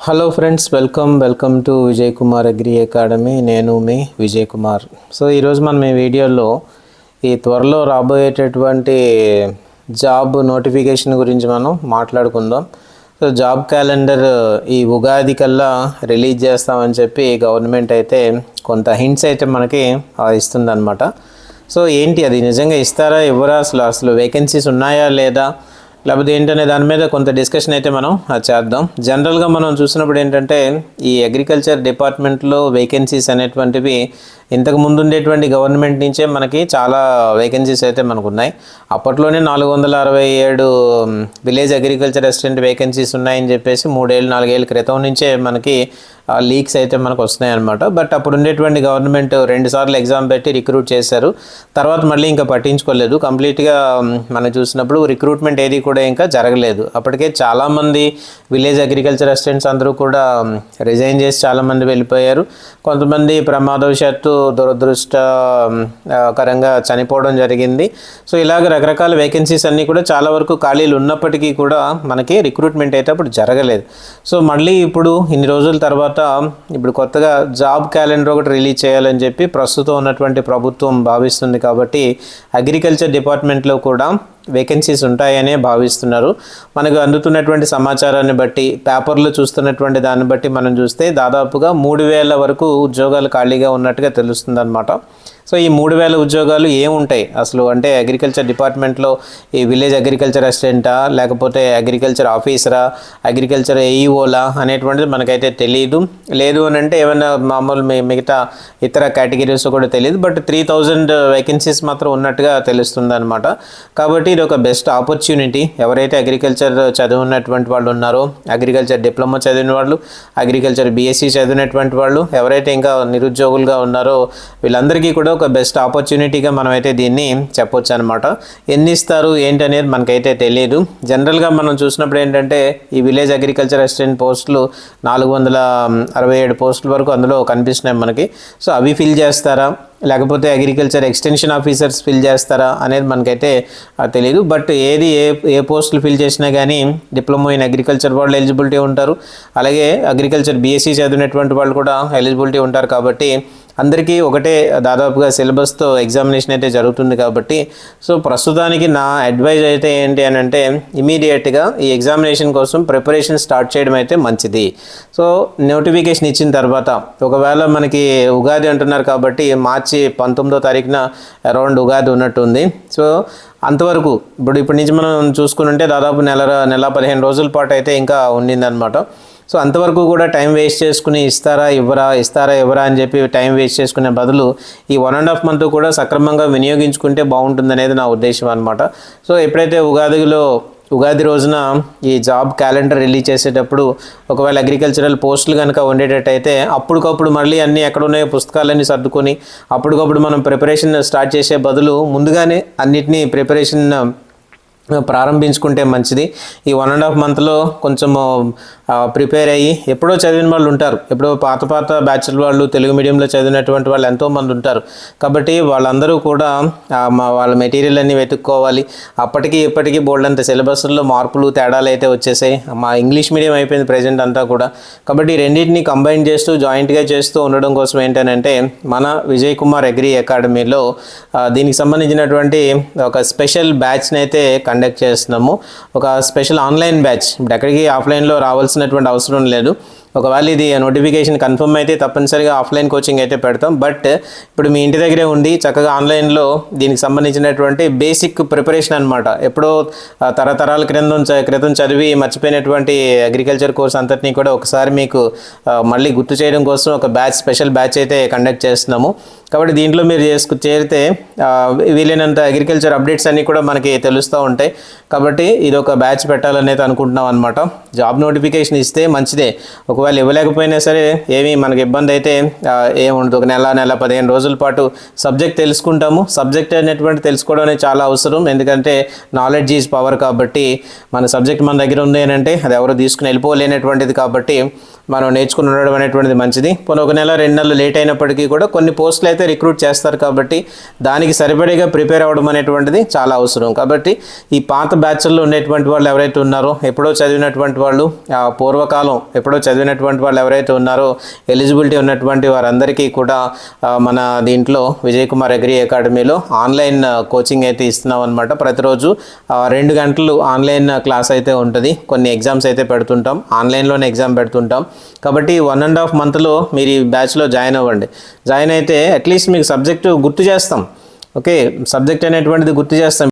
Hello friends welcome welcome to Vijay Kumar agri academy నేను మీ Vijay Kumar so ఈరోజు మనం ఈ వీడియోలో ఈ త్వరలో రాబోయేటటువంటి జాబ్ నోటిఫికేషన్ గురించి మనం మాట్లాడుకుందాం. సో జాబ్ క్యాలెండర్ ఈ ఉగాది కల్లా రిలీజ్ చేస్తామని చెప్పి గవర్నమెంట్ అయితే కొంత హింట్స్ అయితే మనకి ఆ, ఇస్తుందన్నమాట. సో ఏంటి అది? నిజంగా ఇస్తారా? ఇవ్వరా? అసలు అసలు వేకెన్సీస్ ఉన్నాయా లేదా? లేకపోతే ఏంటనే దాని మీద కొంత డిస్కషన్ అయితే మనం చేద్దాం. జనరల్గా మనం చూసినప్పుడు ఏంటంటే ఈ అగ్రికల్చర్ డిపార్ట్మెంట్లో వేకెన్సీస్ అనేటువంటివి ఇంతకు ముందు ఉండేటువంటి గవర్నమెంట్ నుంచే మనకి చాలా వేకెన్సీస్ అయితే మనకు ఉన్నాయి అప్పట్లోనే నాలుగు వందల అరవై ఏడు విలేజ్ అగ్రికల్చర్ అసిస్టెంట్ వేకెన్సీస్ ఉన్నాయని చెప్పేసి మూడేళ్ళు నాలుగేళ్ళ క్రితం నుంచే మనకి లీక్స్ అయితే మనకు వస్తున్నాయి అనమాట బట్ అప్పుడు ఉండేటువంటి గవర్నమెంట్ రెండు సార్లు ఎగ్జామ్ పెట్టి రిక్రూట్ చేశారు. తర్వాత మళ్ళీ ఇంకా పట్టించుకోలేదు. కంప్లీట్గా మనం చూసినప్పుడు రిక్రూట్మెంట్ ఏది కూడా ఇంకా జరగలేదు. అప్పటికే చాలామంది విలేజ్ అగ్రికల్చర్ అసిస్టెంట్స్ అందరూ కూడా రిజైన్ చేసి చాలామంది వెళ్ళిపోయారు. కొంతమంది ప్రమాదవశాత్తు దురదృష్టకరంగా చనిపోవడం జరిగింది. సో ఇలాగ రకరకాల వేకెన్సీస్ అన్నీ కూడా చాలా వరకు ఖాళీలు ఉన్నప్పటికీ కూడా మనకి రిక్రూట్మెంట్ అయితే అప్పుడు జరగలేదు. సో మళ్ళీ ఇప్పుడు ఇన్ని రోజుల తర్వాత ఇప్పుడు కొత్తగా జాబ్ క్యాలెండర్ ఒకటి రిలీజ్ చేయాలని చెప్పి ప్రస్తుతం ఉన్నటువంటి ప్రభుత్వం భావిస్తుంది కాబట్టి అగ్రికల్చర్ డిపార్ట్మెంట్లో కూడా వేకెన్సీస్ ఉంటాయనే భావిస్తున్నారు. మనకు అందుతున్నటువంటి సమాచారాన్ని బట్టి పేపర్లో చూస్తున్నటువంటి దాన్ని బట్టి మనం చూస్తే దాదాపుగా మూడు వేల వరకు ఉద్యోగాలు ఖాళీగా ఉన్నట్టుగా తెలుస్తుంది అనమాట సో ఈ మూడు వేల ఉద్యోగాలు ఏముంటాయి? అసలు అంటే అగ్రికల్చర్ డిపార్ట్మెంట్లో ఈ విలేజ్ అగ్రికల్చర్ అసిస్టెంటా లేకపోతే అగ్రికల్చర్ ఆఫీసరా అగ్రికల్చర్ ఏఈఓలా అనేటువంటిది మనకైతే తెలియదు లేదు అని అంటే ఏమైనా మామూలు మిగతా ఇతర కేటగిరీస్ కూడా తెలియదు బట్ త్రీ థౌజండ్ వేకెన్సీస్ మాత్రం ఉన్నట్టుగా తెలుస్తుంది అనమాట కాబట్టి ఇది ఒక బెస్ట్ ఆపర్చునిటీ ఎవరైతే అగ్రికల్చర్ చదివినటువంటి వాళ్ళు ఉన్నారో అగ్రికల్చర్ డిప్లొమా చదివిన వాళ్ళు అగ్రికల్చర్ బీఎస్సీ చదివినటువంటి వాళ్ళు ఎవరైతే ఇంకా నిరుద్యోగులుగా ఉన్నారో వీళ్ళందరికీ కూడా ఒక బెస్ట్ ఆపర్చునిటీగా మనం అయితే దీన్ని చెప్పొచ్చు అనమాట ఎన్ని ఇస్తారు ఏంటనేది మనకైతే తెలియదు జనరల్గా మనం చూసినప్పుడు ఏంటంటే ఈ విలేజ్ అగ్రికల్చర్ అసిస్టెంట్ పోస్టులు నాలుగు వందల అరవై ఏడు పోస్టుల వరకు అందులో కనిపిస్తున్నాయి మనకి. సో అవి ఫిల్ చేస్తారా? లేకపోతే అగ్రికల్చర్ ఎక్స్టెన్షన్ ఆఫీసర్స్ ఫిల్ చేస్తారా అనేది మనకైతే తెలియదు బట్ ఏది ఏ ఏ పోస్టులు ఫిల్ చేసినా కానీ డిప్లొమా ఇన్ అగ్రికల్చర్ వాళ్ళు ఎలిజిబిలిటీ ఉంటారు. అలాగే అగ్రికల్చర్ బీఎస్సీ చదివినటువంటి వాళ్ళు కూడా ఎలిజిబిలిటీ ఉంటారు కాబట్టి అందరికీ ఒకటే దాదాపుగా సిలబస్తో ఎగ్జామినేషన్ అయితే జరుగుతుంది కాబట్టి సో ప్రస్తుతానికి నా అడ్వైజ్ అయితే ఏంటి అని అంటే ఇమీడియట్గా ఈ ఎగ్జామినేషన్ కోసం ప్రిపరేషన్ స్టార్ట్ చేయడం అయితే మంచిది. సో నోటిఫికేషన్ ఇచ్చిన తర్వాత ఒకవేళ మనకి ఉగాది అంటున్నారు కాబట్టి మార్చి పంతొమ్మిదో తారీఖున అరౌండ్ ఉగాది ఉన్నట్టుంది. సో అంతవరకు ఇప్పుడు ఇప్పటి నుంచి మనం చూసుకుంటే దాదాపు నెల నెల పదిహేను రోజుల పాటు అయితే ఇంకా ఉండిందనమాట సో అంతవరకు కూడా టైం వేస్ట్ చేసుకుని ఇస్తారా ఇవ్వరా ఇస్తారా ఇవ్వరా అని చెప్పి టైం వేస్ట్ చేసుకునే బదులు ఈ వన్ అండ్ హాఫ్ మంత్ కూడా సక్రమంగా వినియోగించుకుంటే బాగుంటుంది అనేది నా ఉద్దేశం అనమాట సో ఎప్పుడైతే ఉగాదిలో ఉగాది రోజున ఈ జాబ్ క్యాలెండర్ రిలీజ్ చేసేటప్పుడు ఒకవేళ అగ్రికల్చరల్ పోస్టులు కనుక ఉండేటట్టయితే అప్పటికప్పుడు మళ్ళీ అన్నీ ఎక్కడ ఉన్నాయో పుస్తకాలన్నీ సర్దుకొని అప్పటికప్పుడు మనం ప్రిపరేషన్ స్టార్ట్ చేసే బదులు ముందుగానే అన్నిటినీ ప్రిపరేషన్ ప్రారంభించుకుంటే మంచిది. ఈ వన్ అండ్ హాఫ్ మంత్లో కొంచెము ప్రిపేర్ అయ్యి ఎప్పుడో చదివిన వాళ్ళు ఉంటారు. ఎప్పుడో పాత పాత బ్యాచులర్ వాళ్ళు తెలుగు మీడియంలో చదివినటువంటి వాళ్ళు ఎంతోమంది ఉంటారు. కాబట్టి వాళ్ళందరూ కూడా మా వాళ్ళ మెటీరియల్ అన్ని వెతుక్కోవాలి. అప్పటికి ఇప్పటికీ బోల్డ్ అంత సిలబస్లో మార్పులు తేడాలు అయితే వచ్చేసాయి. మా ఇంగ్లీష్ మీడియం అయిపోయింది ప్రజెంట్ అంతా కూడా. కాబట్టి రెండింటిని కంబైన్ చేస్తూ జాయింట్గా చేస్తూ ఉండడం కోసం ఏంటంటే మన విజయ్ కుమార్ అగ్రి అకాడమీలో దీనికి సంబంధించినటువంటి ఒక స్పెషల్ బ్యాచ్ని అయితే కండక్ట్ చేస్తున్నాము. ఒక స్పెషల్ ఆన్లైన్ బ్యాచ్ ఇప్పుడు ఎక్కడికి ఆఫ్లైన్లో రావాల్సిన చేయాల్సినటువంటి అవసరం లేదు. ఒకవేళ ఇది నోటిఫికేషన్ కన్ఫర్మ్ అయితే తప్పనిసరిగా ఆఫ్లైన్ కోచింగ్ అయితే పెడతాం. బట్ ఇప్పుడు మీ ఇంటి దగ్గరే ఉండి చక్కగా ఆన్లైన్లో దీనికి సంబంధించినటువంటి బేసిక్ ప్రిపరేషన్ అనమాట ఎప్పుడో తరతరాల క్రింద చ- క్రితం చదివి మర్చిపోయినటువంటి అగ్రికల్చర్ కోర్స్ అంతటినీ కూడా ఒకసారి మీకు మళ్ళీ గుర్తు చేయడం కోసం ఒక బ్యాచ్ స్పెషల్ బ్యాచ్ అయితే కండక్ట్ చేస్తున్నాము. కాబట్టి దీంట్లో మీరు చేసుకు చేరితే వీలైనంత అగ్రికల్చర్ అప్డేట్స్ అన్నీ కూడా మనకి తెలుస్తూ ఉంటాయి. కాబట్టి ఇది ఒక బ్యాచ్ పెట్టాలని అయితే అనుకుంటున్నాం అనమాట జాబ్ నోటిఫికేషన్ ఇస్తే మంచిదే. ఒకవేళ ఇవ్వలేకపోయినా సరే ఏమీ మనకి ఇబ్బంది అయితే ఏముండదు ఒక నెల నెల పదిహేను రోజుల పాటు సబ్జెక్ట్ తెలుసుకుంటాము. సబ్జెక్ట్ అనేటువంటి తెలుసుకోవడం అనేది చాలా అవసరం. ఎందుకంటే నాలెడ్జ్ ఈజ్ పవర్ కాబట్టి మన సబ్జెక్ట్ మన దగ్గర ఉంది అని అంటే అది ఎవరు తీసుకుని వెళ్ళిపోలేనటువంటిది కాబట్టి మనం నేర్చుకుని ఉండడం అనేటువంటిది మంచిది. పోనీ ఒక నెల రెండు నెలలు లేట్ అయినప్పటికీ కూడా కొన్ని పోస్టులు అయితే రిక్రూట్ చేస్తారు కాబట్టి దానికి సరిపడేగా ప్రిపేర్ అవ్వడం అనేటువంటిది చాలా అవసరం. కాబట్టి ఈ పాత బ్యాచ్ల్లో ఉండేటువంటి వాళ్ళు ఎవరైతే ఉన్నారో ఎప్పుడో చదివినటువంటి వాళ్ళు పూర్వకాలం ఎప్పుడో చదివిన చదివినటువంటి వాళ్ళు ఎవరైతే ఉన్నారో ఎలిజిబిలిటీ ఉన్నటువంటి వారందరికీ కూడా మన దీంట్లో విజయ్ కుమార్ అగ్రి అకాడమీలో ఆన్లైన్ కోచింగ్ అయితే ఇస్తున్నాం అనమాట ప్రతిరోజు రెండు గంటలు ఆన్లైన్ క్లాస్ అయితే ఉంటుంది. కొన్ని ఎగ్జామ్స్ అయితే పెడుతుంటాం. ఆన్లైన్లోనే ఎగ్జామ్ పెడుతుంటాం. కాబట్టి వన్ అండ్ హాఫ్ మంత్లో మీరు ఈ బ్యాచ్లో జాయిన్ అవ్వండి. జాయిన్ అయితే అట్లీస్ట్ మీకు సబ్జెక్టు గుర్తు చేస్తాం. ఓకే? సబ్జెక్ట్ అనేటువంటిది గుర్తు చేస్తాం.